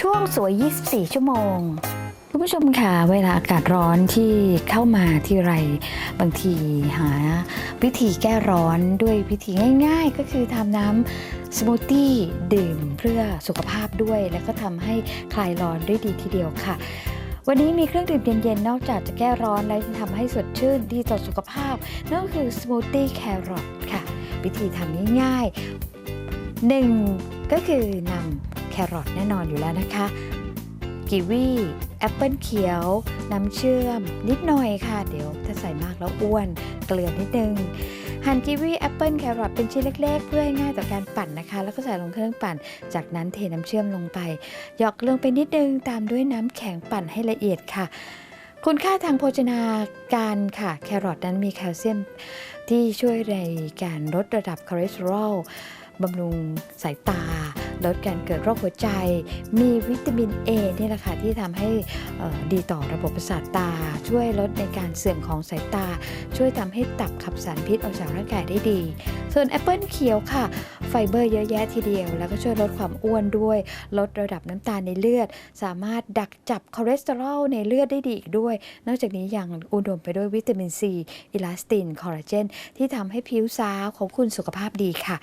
ช่วงสวย 24 ชั่วโมง คุณผู้ชมค่ะ เวลาอากาศร้อนที่เข้ามาที่ไร บางทีหาวิธีแก้ร้อนด้วยวิธีง่าย ๆ ก็คือทำน้ำสมูทตี้ดื่มเพื่อสุขภาพด้วย แล้วก็ทำให้คลายร้อนได้ดีทีเดียวค่ะ วันนี้มีเครื่องดื่มเย็นๆ นอกจากจะแก้ร้อนแล้วยังทำให้สดชื่นดีต่อสุขภาพ นั่นก็คือสมูทตี้แครอทค่ะ วิธีทำง่ายๆหนึ่งก็คือนำ รอทแน่นอนอยู่แล้วนะคะกีวีแอปเปิลเขียว น้ำเชื่อม นิดหน่อยค่ะ เดี๋ยวถ้าใส่มากแล้วอ้วน เกลือนิดนึง หั่นกีวีแอปเปิลแครอทเป็นชิ้นเล็ก ๆ เพื่อให้ง่ายต่อการปั่นนะคะ แล้วก็ใส่ลงเครื่องปั่น จากนั้นเทน้ำเชื่อมลงไป หยอกลงไปนิดนึง ตามด้วยน้ำแข็งปั่นให้ละเอียดค่ะ คุณค่าทางโภชนาการค่ะ แครอทนั้นมีแคลเซียมที่ช่วยในการลดระดับคอเลสเตอรอลบำรุงสายตา ลดการเกิดโรคหัวใจ มีวิตามิน A นี่แหละค่ะที่ทำให้ดีต่อระบบประสาทตา ช่วยลดในการเสื่อมของสายตา ช่วยทำให้ตับขับสารพิษออกจากร่างกายได้ดี ส่วนแอปเปิลเขียวค่ะ ไฟเบอร์เยอะแยะทีเดียว แล้วก็ช่วยลดความอ้วนด้วย ลดระดับน้ำตาลในเลือด สามารถดักจับคอเลสเตอรอลในเลือดได้ดีอีกด้วย นอกจากนี้ยังอุดมไปด้วยวิตามินซีอิลาสตินคอลลาเจนที่ทำให้ผิวสาวของคุณสุขภาพดีค่ะ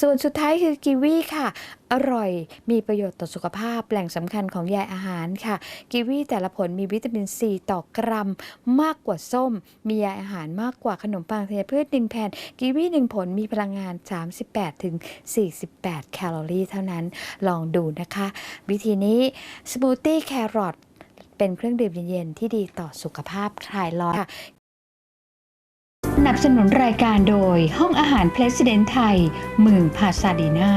ส่วนสุดท้ายคือกีวีค่ะ อร่อย มีประโยชน์ต่อสุขภาพ แหล่งสำคัญของใยอาหารค่ะกีวีแต่ละผลมีวิตามินซีต่อกรัม มากกว่าส้ม มีใยอาหารมากกว่าขนมปังธัญพืชหนึ่งแผ่นกีวีหนึ่งผลมีพลังงาน 38ถึง48 แคลอรี่เท่านั้น ลองดูนะคะ วิธีนี้สมูทตี้แครอทเป็นเครื่องดื่มเย็นๆที่ดีต่อสุขภาพคลายร้อนค่ะสนับสนุนรายการโดยห้องอาหารเพลสเดนไทยเมืองพาซาดีนา